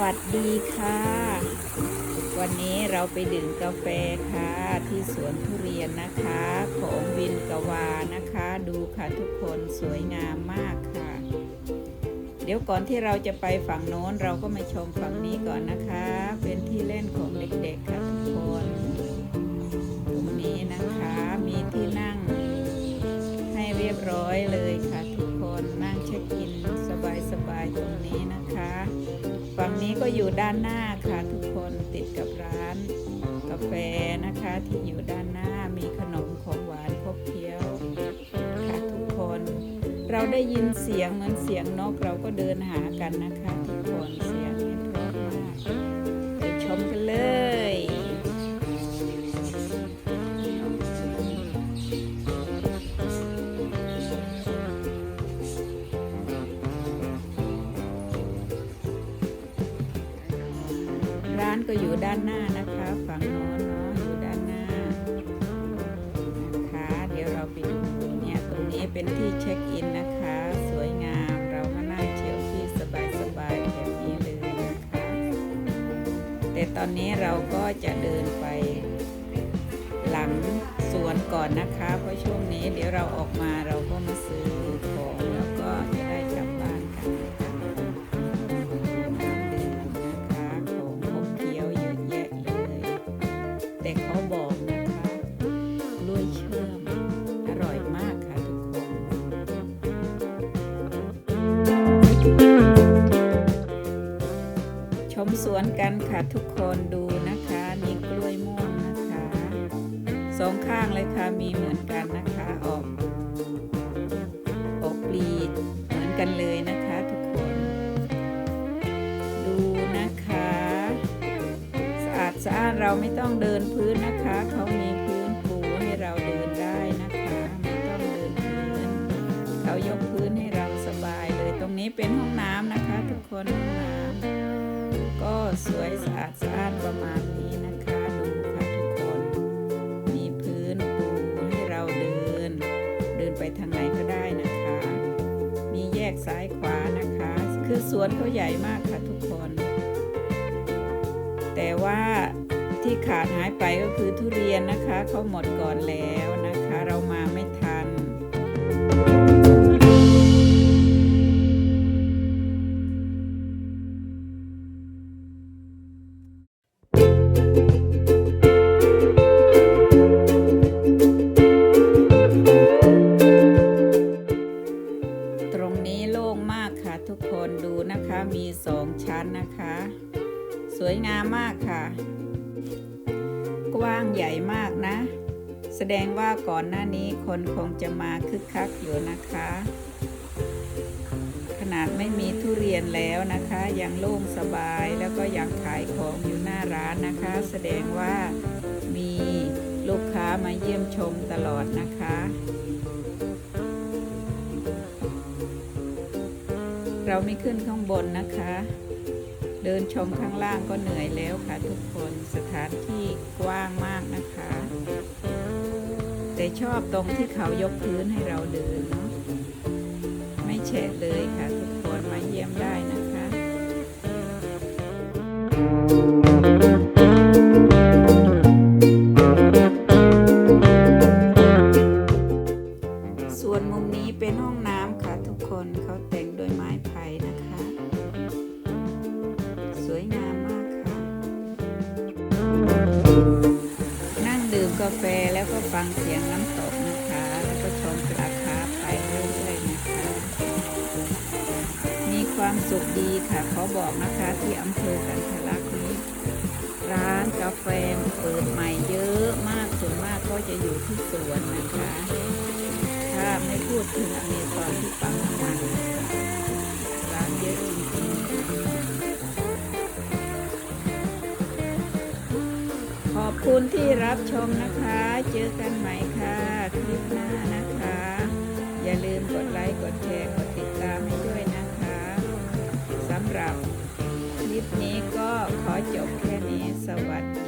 วัสดีค่ะ วันนี้เราไปดื่มกาแฟค่ะ ที่สวนทุเรียนนะคะ ของวินกวานะคะ ดูค่ะทุกคนสวยงามมากค่ะ เดี๋ยวก่อนที่เราจะไปฝั่งโน้นเราก็มาชมฝั่งนี้ก่อนนะคะ เป็นที่เล่นของเด็กๆค่ะทุกคน นี้ก็อยู่ด้านหน้าค่ะทุกคนติดกับร้านกาแฟนะคะที่อยู่ด้านหน้ามีขนมของหวานครบเคี้ยวค่ะทุกคน เราได้ยินเสียงเหมือนเสียงนกเราก็เดินหากันนะคะทุกคนเสียงานก็อยู่ด้านหน้านะคะฝั่งโน้นเนาะอยู่ด้านหน้านะคะ เดี๋ยวเราไปดูเนี่ยตรงนี้เป็นที่เช็คอินนะคะ สวยงามเราก็นั่งเชลฟี่สบายๆแบบนี้เลยนะคะ แต่ตอนนี้เราก็จะเดินไปหลังสวนก่อนนะคะ เพราะช่วงนี้เดี๋ยวเราออกมาเราก็มา สวนกันค่ะทุกคนดูนะคะนี่กล้วยม่วงนะคะสองข้างเลยค่ะมีเหมือนกันนะคะออกออกปลีเหมือนกันเลยนะคะทุกคน ดูนะคะ สะอาดสะอานเราไม่ต้องเดินพื้นนะคะเขามีพื้นปูให้เราเดินได้นะคะไม่ต้องเดินพื้นเขายกพื้นให้เราสบายเลยตรงนี้เป็นห้องน้ำนะคะ ทุกคนห้องน้ำ สวยสะอาดสะอ้านประมาณนี้นะคะดูค่ะทุกคน มีพื้นปูให้เราเดิน เดินไปทางไหนก็ได้นะคะ มีแยกซ้ายขวานะคะ คือสวนเขาใหญ่มากค่ะทุกคน แต่ว่าที่ขาดหายไปก็คือทุเรียนนะคะเขาหมดก่อนแล้วนะคะ เรามาไม่ทันต ทุกคนดูนะคะมีสองชั้นนะคะ สวยงามมากค่ะ กว้างใหญ่มากนะ แสดงว่าก่อนหน้านี้คนคงจะมาคึกคักอยู่นะคะ ขนาดไม่มีทุเรียนแล้วนะคะ ยังโล่งสบายแล้วก็ยังขายของอยู่หน้าร้านนะคะ แสดงว่ามีลูกค้ามาเยี่ยมชมตลอดนะคะ เราไม่ขึ้นข้างบนนะคะ เดินชมข้างล่างก็เหนื่อยแล้วค่ะทุกคนสถานที่กว้างมากนะคะ แต่ชอบตรงที่เขายกพื้นให้เราเดินเนาะไม่แฉะเลยค่ะทุกคนมาเยี่ยมได้นะคะ แต่งโดยไม้ไผ่นะคะ สวยงามมากค่ะ นั่งดื่มกาแฟแล้วก็ฟังเสียงน้ำตกนะคะ แล้วก็ชมปลาคาร์ฟไปเรื่อยๆนะคะ มีความสุขดีค่ะเขาบอกนะคะที่อำเภอกันทะลักนี้ร้านกาแฟเปิดใหม่เยอะมากส่วนมากก็จะอยู่ที่สวนนะคะ ถ้าไม่พูดถึงอเมซอนที่ปั๊ม คุณที่รับชมนะคะ เจอกันใหม่ค่ะ คลิปหน้านะคะ อย่าลืมกดไลค์กดแชร์กดติดตามให้ด้วยนะคะสำหรับคลิปนี้ก็ขอจบแค่นี้สวัสดี